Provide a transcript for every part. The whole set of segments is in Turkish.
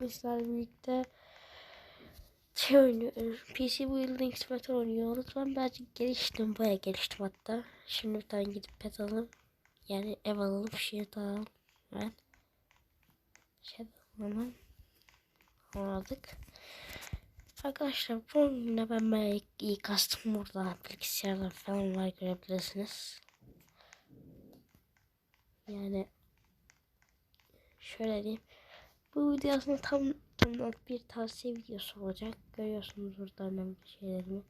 Bizler birlikte şey oynuyoruz. PC Building Simulator oynuyoruz. Ben birazcık geliştim. Baya geliştim hatta. Şimdi bir tane gidip pet alalım. Yani ev alalım. Şey alalım. Ben. Şey alalım. Aldık. Arkadaşlar bu oyunda ben bayağı iyi kastım burada. Bilgisayarlar falan var görebilirsiniz. Yani şöyle diyeyim. Bu video aslında tam tam bir tavsiye videosu olacak. Görüyorsunuz burada önemli şeylerimi.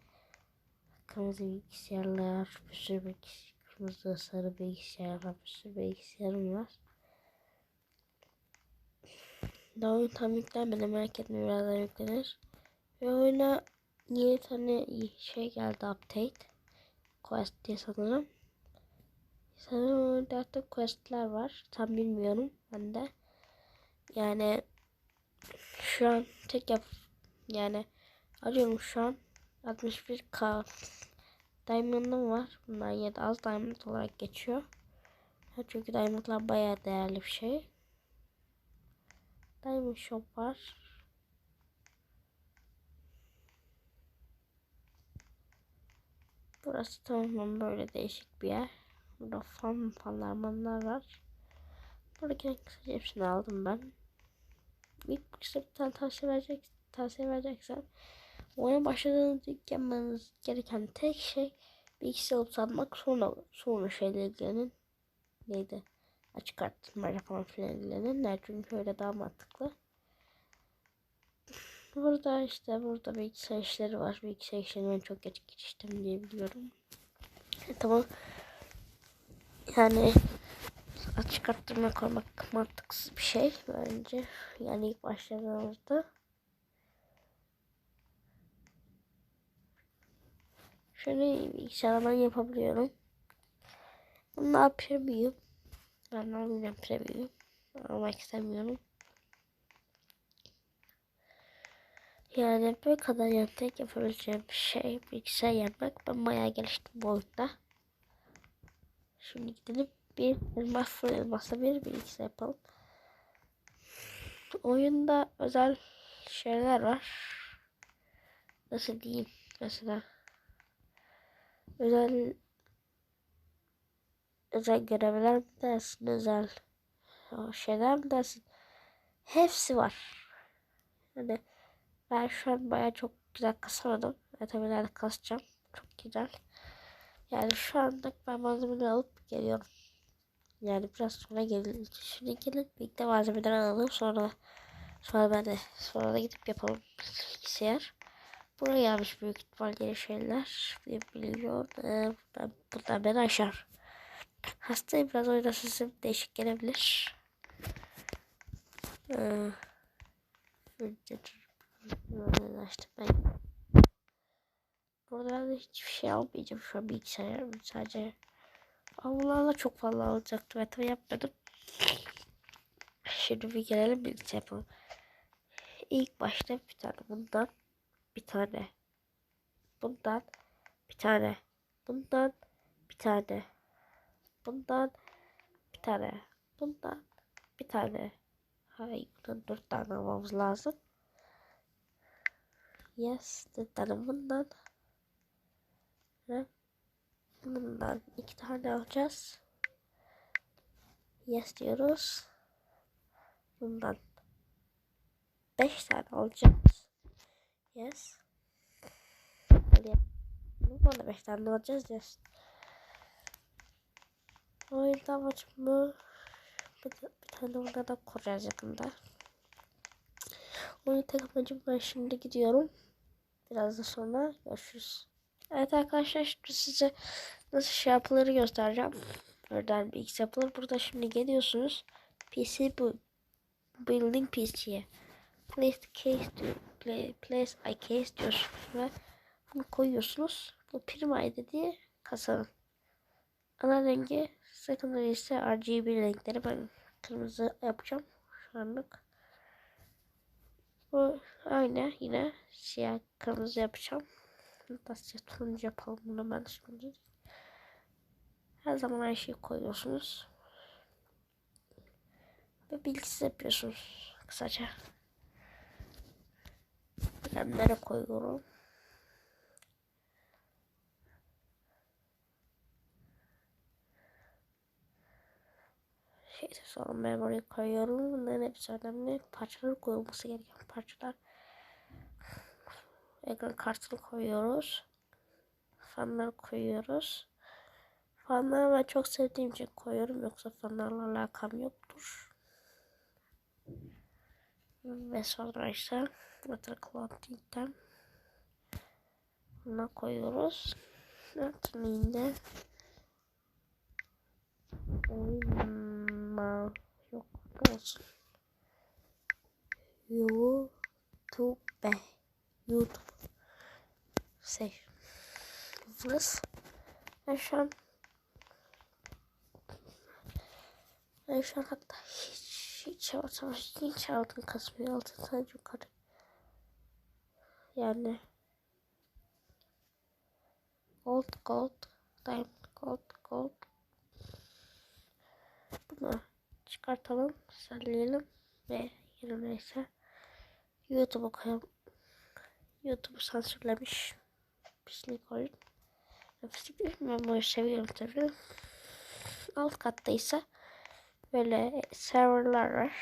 Kırmızı bilgisayarlar, bir sürü bilgisayar, kırmızı sarı bilgisayarlar, bir sürü bilgisayarım var. Daha oyun tam yüklenmedi merak etme birazdan yüklenir. Ve oyuna yeni tane şey geldi update. Quest diye sanırım. Sanırım oyunda artık questler var. Tam bilmiyorum ben de. Yani şu an tek yap yani arıyorum şu an 61k diamond'ım var. Bunlar ya da az diamond olarak geçiyor. Çünkü diamondlar bayağı değerli bir şey. Diamond shop var. Burası tamamen böyle değişik bir yer. Burada fan fanlar manlar var. Buradaki kısaca hepsini aldım ben. İlk kısa bir tane tavsiye verecek, tavsiye vereceksen oyuna başladığınızda yapmanız gereken tek şey bilgisayar alıp satmak sonra sonra şeyle. Neydi? Açık arttırma falan filan ilgilenin. Ne? Çünkü öyle daha mantıklı. Burada işte burada bilgisayar işleri var. Bilgisayar işlerini ben çok geç geçtim diye biliyorum. E, tamam. Yani açık arttırma koymak mantıksız bir şey bence. Yani ilk başladığımızda. Şöyle bilgisayardan yapabiliyorum. Bunu yapamıyorum. Ben almayacağım premium. Almak istemiyorum. Yani bu kadar yani tek yapabileceğim şey bilgisayar yapmak. Ben bayağı geliştim bu oyunda. Şimdi gidelim bir elmas fır elmasla bir bilgisayar yapalım. Oyunda özel şeyler var. Nasıl diyeyim mesela özel özel görevler mi dersin özel şeyler mi dersin hepsi var. Yani ben şu an baya çok güzel kasamadım. Ve tabii ileride kasacağım. Çok güzel. Yani şu anda ben malzemeleri alıp geliyorum. Yani biraz sonra gelin. Şimdi gelin birlikte malzemeleri alalım. Sonra sonra ben de sonra da gidip yapalım bilgisayar. Buraya gelmiş büyük ihtimal yeni şeyler. Bir milyon. Ee, buradan, buradan beni aşar. Hastayım biraz oyunda sesim değişik gelebilir. Ee, Böyle açtım ben. Burada da hiçbir şey almayacağım şu an bilgisayar sadece. Avlularla çok fazla alacaktım ve tabi yapmadım. Şimdi bir gelelim bilgisayar yapalım. İlk başta bir tane bundan bir tane bundan bir tane bundan bir tane bundan bir tane bundan bir tane hayır bundan dört tane almamız lazım. Yes dedim bundan. Ve bundan iki tane alacağız. Yes diyoruz. Bundan beş tane alacağız. Yes. Hadi. Bundan da beş tane alacağız. Yes. Oyunda amacımı bir, bir tane da kuracağız yakında. Oyun tek amacım ben şimdi gidiyorum. Biraz da sonra görüşürüz. Evet arkadaşlar size nasıl şey yapılır göstereceğim. Buradan bir X yapılır. Burada şimdi geliyorsunuz. PC bu building PC'ye. Place case diyor. Play, place I case diyorsunuz ve bunu koyuyorsunuz. Bu prima dediği kasanın. Ana rengi secondary ise RGB renkleri ben kırmızı yapacağım şu anlık. Bu aynı yine siyah kırmızı yapacağım. Siyah turuncu yapalım bunu ben şimdi. Her zaman her şeyi koyuyorsunuz. Ve bilgisiz yapıyorsunuz kısaca. Kalemlere koyuyorum. Şeyde sonra memory koyuyorum. Bunların hepsi önemli. Parçalar koyulması gereken parçalar. Ekran kartını koyuyoruz. Fanları koyuyoruz. Fanları ben çok sevdiğim için koyuyorum. Yoksa fanlarla alakam yoktur. Ve sonra ise Water Clothing'den buna koyuyoruz. Altında oyma yok olsun. YouTube YouTube şey Vız ben şu an ben şu an hatta hiç hiç altın hiç altın kasmıyor altın sadece yukarı. Yani. Gold gold diamond gold gold. Bunu çıkartalım selleyelim ve yerine ise YouTube'a koyalım. YouTube'u sansürlemiş pislik oyun pislik değil mi? ben bunu seviyorum tabii alt katta ise böyle serverlar var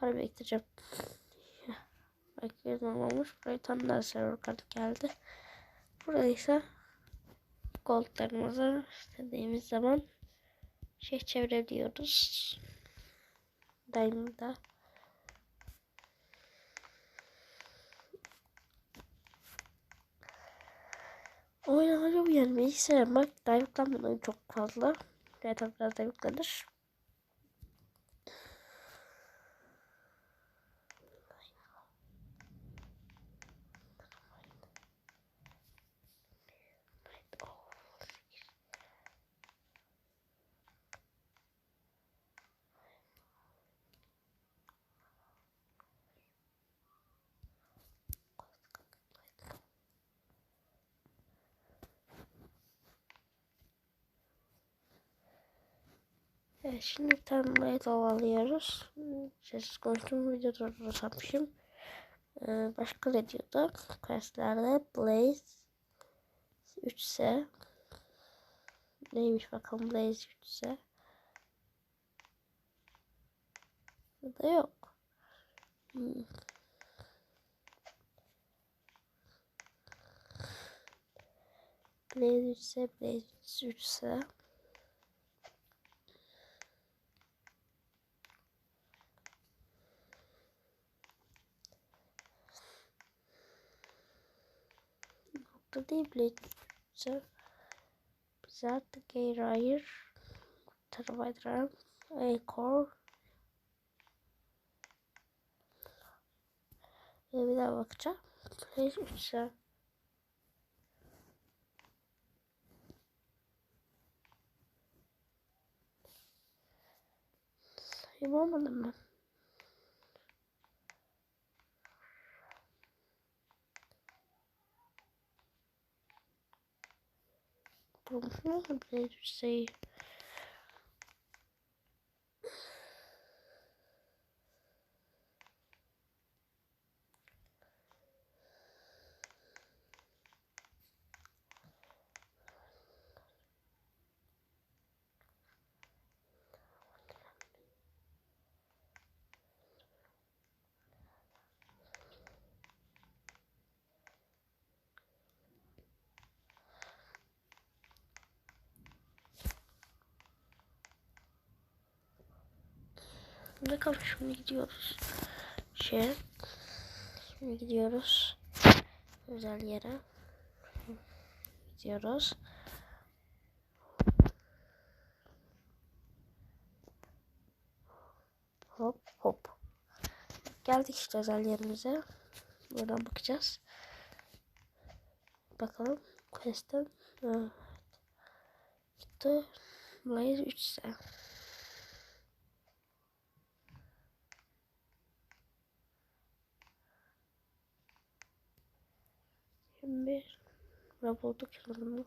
para biriktireceğim Bekledim olmuş. Buraya tam daha server kartı geldi. Burada ise goldlarımızı istediğimiz zaman şey çevirebiliyoruz. Diamond'da. Yenmeyi sevmek. Diamond'dan dolayı çok fazla. Zaten biraz da Evet, şimdi bir tane light alıyoruz. Sessiz konuştum videoda durdursam ee, başka ne diyordu? Questlerde Blaze 3 ise neymiş bakalım Blaze 3 ise da yok. Hmm. Blaze 3 ise Blaze 3 ise Biz artık Air Terabyte RAM A-Core Bir daha bakacağım. Blade 3 Sayım olmadı mı? Bulmuşum bir şey. Ne kaldı şimdi gidiyoruz. Şey. Şimdi gidiyoruz. Özel yere. Gidiyoruz. Hop hop. Geldik işte özel yerimize. Buradan bakacağız. Bakalım. Quest'ten. Evet. Gitti. Blaze 3 ise. bir robotu çalalım.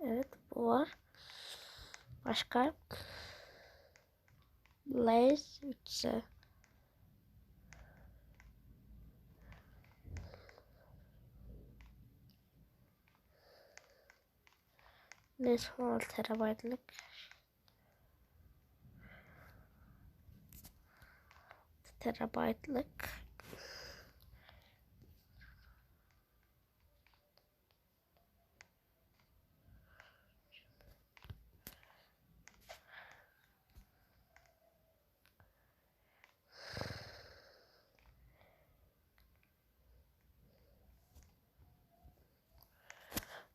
Evet bu var. Başka? Lays 3 Ne son terabaytlık. Terabaytlık.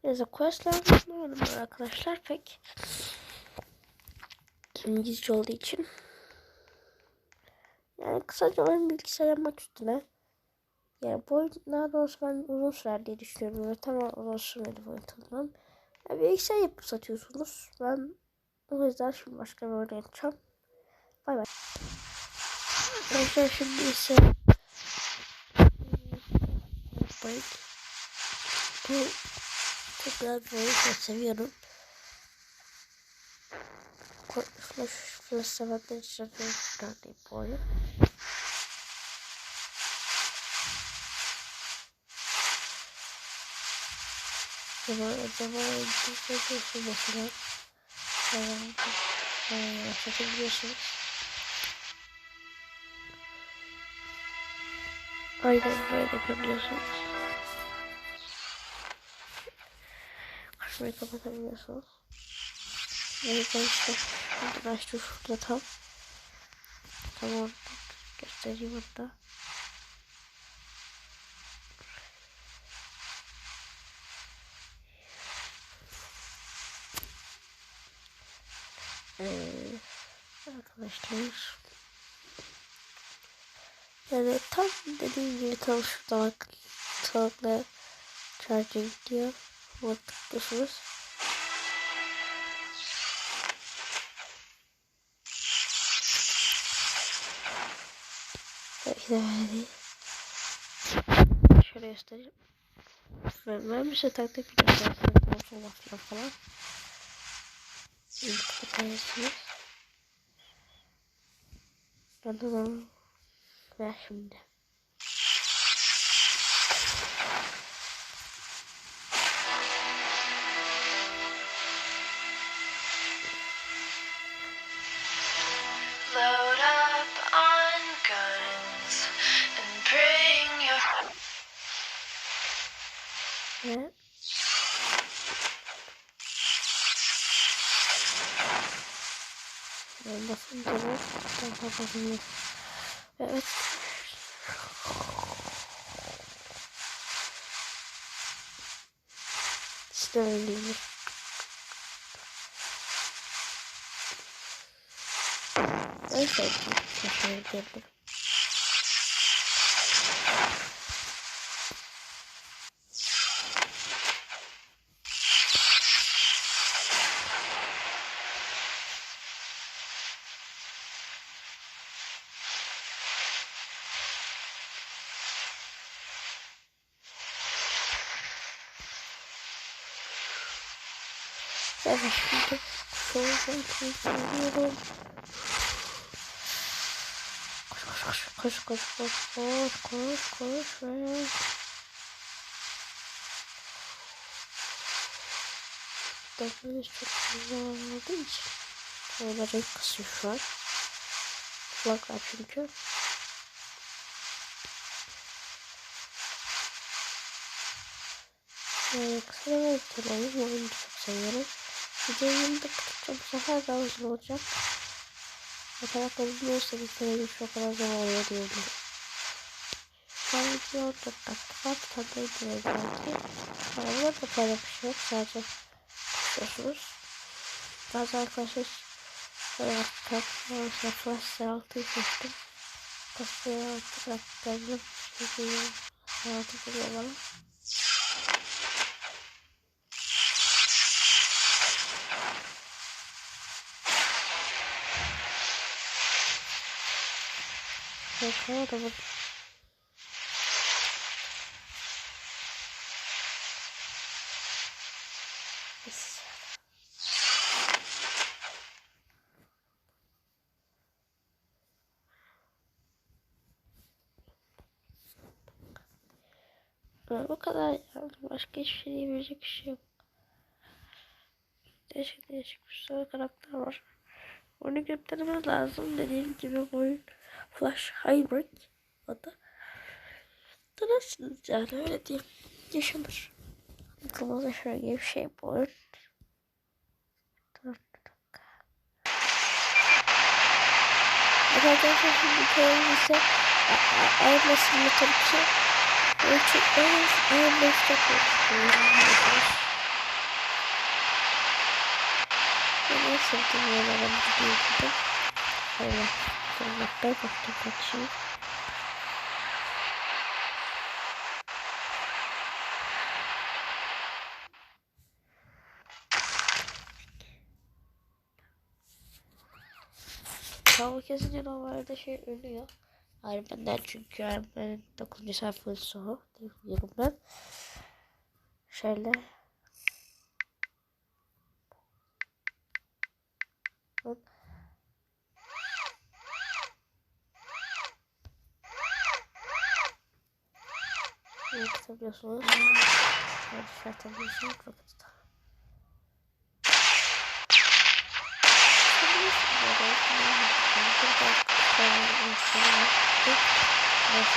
Neyse questler ben arkadaşlar pek. İngilizce olduğu için. Yani kısaca oyun bilgisayar yapmak üstüne. Yani bu oyun daha doğrusu ben uzun sürer diye düşünüyorum. Böyle tamam uzun sürmedi bu oyun tanımam. Yani bilgisayar yapıp satıyorsunuz. Ben o yüzden şimdi başka bir oyun yapacağım. Bay bay. Arkadaşlar şimdi ise. Bu çok güzel bir oyun. Çok seviyorum. Flash sevenler için bir oyun. Acaba, acaba yapıyorsun mesela. Satabiliyorsunuz. Aynen böyle yapabiliyorsunuz. Şurayı kapatabiliyorsunuz. Evet ben işte şuradan açtım şurada tam. Tam orada göstereyim hatta. Ee, arkadaşlar yani tam dediğim gibi tam şurada bak tavukla charging diyor. Buna tıklıyorsunuz. Belki de böyle değil. Şöyle göstereyim. Ben, ben bir taktik biliyorum. Sol falan falan. İlk kapatıyorsunuz. Ben de onu ver şimdi. Ben basınca da daha fazla Evet. İşte öyleymiş. En sevdiğim kaşarı Evet şimdi şuradan çekiyorum. Koş koş koş koş koş koş koş koş ve Dönmeniz çok güzel olmadığı için Böyle renk kasıyor şu an Kulak var çünkü Yani kısa bitirelim. Bu oyunu çok seviyorum. Videoyu da kıtıkça bu sefer daha uzun olacak. Ne kadar biliyorsa bitirelim şu kadar zaman oluyor diyebilirim. Şu an video 4 dakika var. Tabii bitirelim belki. Arabalar da böyle bir şey yok. Sadece tutuyorsunuz. Bazı arkadaşlar böyle yaptık. Mesela Flash 6'yı seçtim. Flash 6 bıraktım. Çünkü 6 geliyor bana. Kaka da burada. Bu kadar yani. Başka hiçbir şey diyebilecek bir şey yok. Değişik değişik bir sürü karakter var. Onu götürmemiz lazım dediğim gibi oyun. Flash Hybrid adı. Tanırsınız yani öyle diyeyim. Yaşanır. Aklımıza şöyle bir şey bu oyun. Arkadaşlar şimdi hikayemiz ise Iron Simulator 2 Ölçü Iron Master konuşuyoruz. Ben en sevdiğim yerlerden biri diyebilirim. Şöyle durmakta baktım kaçayım. Tavuk kesince normalde şey ölüyor. Iron Man'den çünkü Iron Man'in 9. sayfası o diyebilirim ben. Şöyle Bak. Ne kitapıyorsunuz? Ne çıkartabiliyorsunuz? Rocket'ta. Evet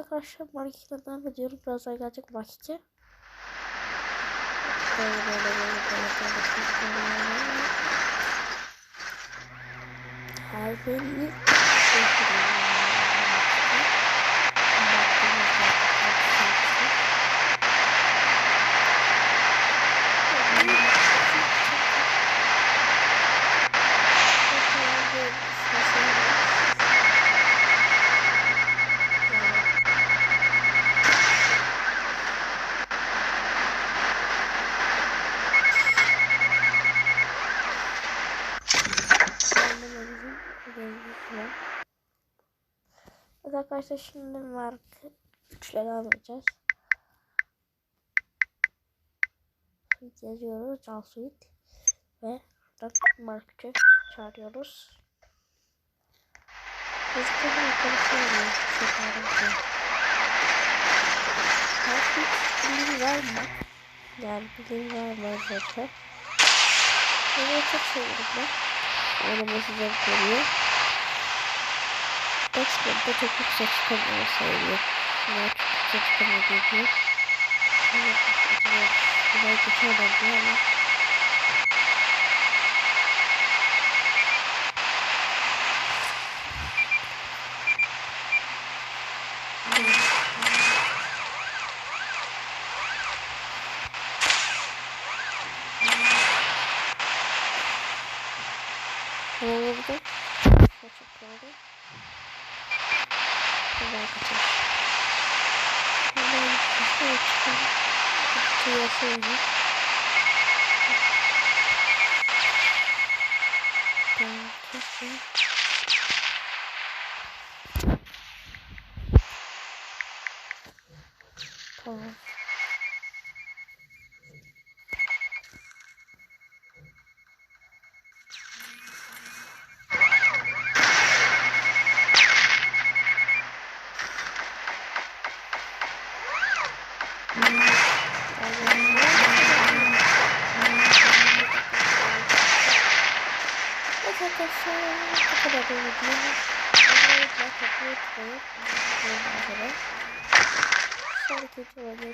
arkadaşlar marketlerden devam ediyorum. Birazdan gelecek markete. Her biri arkadaşlar şimdi mark 3 ile devam edeceğiz. Suite yazıyoruz. Can Suite. Ve mark 3'ü çağırıyoruz. Hızlı yukarı söylüyor. Çekerim Mark 3 bilgi var mı? Yani bilgi var mı zaten? Bunu çok seviyorum ben. Oynaması zevk veriyor. Expert'de çok yüksek çıkamıyor sayılıyor. Bunlar çok yüksek çıkamıyor diyor. Bunlar geçemem diyor ama. Ne oldu? Şöyle çıkalım. Kutuya söyle.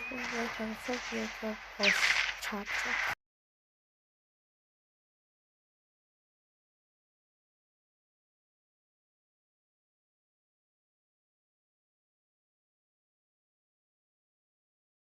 Und wir 票